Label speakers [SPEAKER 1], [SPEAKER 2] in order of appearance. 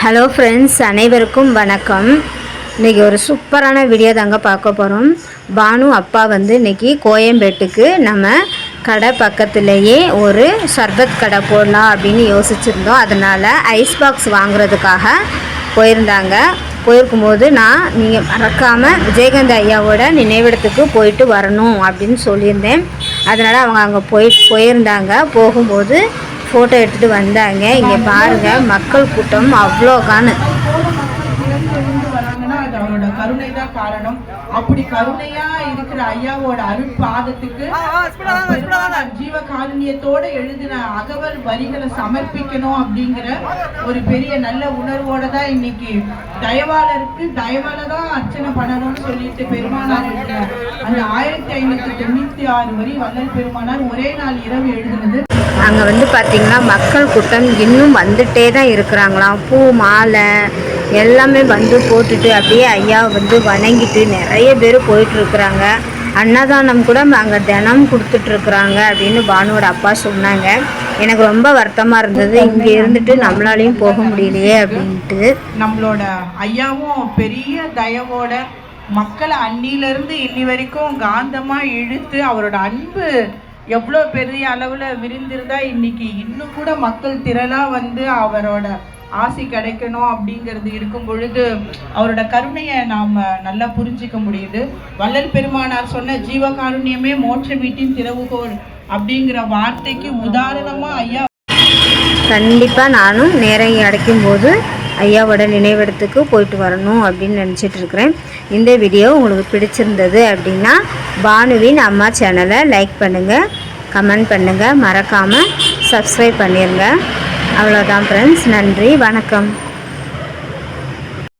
[SPEAKER 1] Hello friends அனைவருக்கும் வணக்கம். இன்றைக்கி ஒரு சூப்பரான வீடியோ தாங்க பார்க்க போகிறோம் பானு அப்பா வந்து இன்றைக்கி கோயம்பேட்டுக்கு நம்ம கடை பக்கத்துலேயே ஒரு சர்பத் கடை போடலாம் அப்படின்னு யோசிச்சுருந்தோம். அதனால் ஐஸ் பாக்ஸ் வாங்குறதுக்காக போயிருந்தாங்க. போயிருக்கும்போது நான் நீங்கள் மறக்காமல் விஜயகாந்த் ஐயாவோட நினைவிடத்துக்கு போயிட்டு வரணும் அப்படின்னு சொல்லியிருந்தேன். அதனால் அவங்க அங்கே போய் போயிருந்தாங்க. போகும்போது ஃபோட்டோ எடுத்துகிட்டு வந்தாங்க. இங்கே பாருங்கள் மக்கள் கூட்டம்
[SPEAKER 2] அது அவரோட கருணை தான் காரணம். அப்படி கருணையா இருக்கிற ஐயாவோட அருட்பாதத்துக்கு ஜீவ காருண்யத்தோட எழுதின அகவல் வரிகளை சமர்ப்பிக்கணும் அப்படிங்கிற ஒரு பெரிய நல்ல உணர்வோட தான் இன்னைக்கு தயவாளருக்கு தயவால தான் அர்ச்சனை பண்ணணும்னு சொல்லிட்டு பெருமானார் அந்த ஆயிரத்தி ஐநூத்தி தொண்ணூத்தி ஆறு வரி வள்ளல் பெருமானார் ஒரே நாள் இரவு எழுதினது.
[SPEAKER 1] அங்கே வந்து பார்த்திங்கன்னா மக்கள் கூட்டம் இன்னும் வந்துட்டே தான் இருக்கிறாங்களாம். பூ மாலை எல்லாமே வந்து போட்டுட்டு அப்படியே ஐயா வந்து வணங்கிட்டு நிறைய பேர் போயிட்டுருக்குறாங்க. அன்னதானம் கூட அங்கே தினம் கொடுத்துட்ருக்குறாங்க அப்படின்னு பானுவோட அப்பா சொன்னாங்க. எனக்கு ரொம்ப வருத்தமாக இருந்தது. இங்கே இருந்துட்டு நம்மளாலையும் போக முடியலையே அப்படின்ட்டு.
[SPEAKER 2] நம்மளோட ஐயாவும் பெரிய தயவோட மக்களை அன்னியிலேருந்து இன்னி வரைக்கும் காந்தமாக இழுத்து அவரோட அன்பு எவ்வளோ பெரிய அளவில் விரிந்திருந்தா இன்னைக்கு இன்னும் கூட மக்கள் திரளாக வந்து அவரோட ஆசி கிடைக்கணும் அப்படிங்கிறது இருக்கும் பொழுது அவரோட கருணையை நாம் நல்லா புரிஞ்சிக்க முடியுது. வள்ளல் பெருமானார் சொன்ன ஜீவகாருண்யமே மோட்ச வீட்டின் திறவுகோல் அப்படிங்கிற வார்த்தைக்கு உதாரணமாக ஐயா
[SPEAKER 1] கண்டிப்பாக நானும் நேரம் கிடைக்கும்போது ஐயாவோட நினைவிடத்துக்கு போயிட்டு வரணும் அப்படின்னு நினச்சிட்டு இருக்கிறேன். இந்த வீடியோ உங்களுக்கு பிடிச்சிருந்தது அப்படின்னா பானுவின் அம்மா சேனலை லைக் பண்ணுங்கள் கமெண்ட் பண்ணுங்கள் மறக்காமல் சப்ஸ்கிரைப் பண்ணிடுங்க அவ்வளோதான் ஃப்ரெண்ட்ஸ் நன்றி வணக்கம்.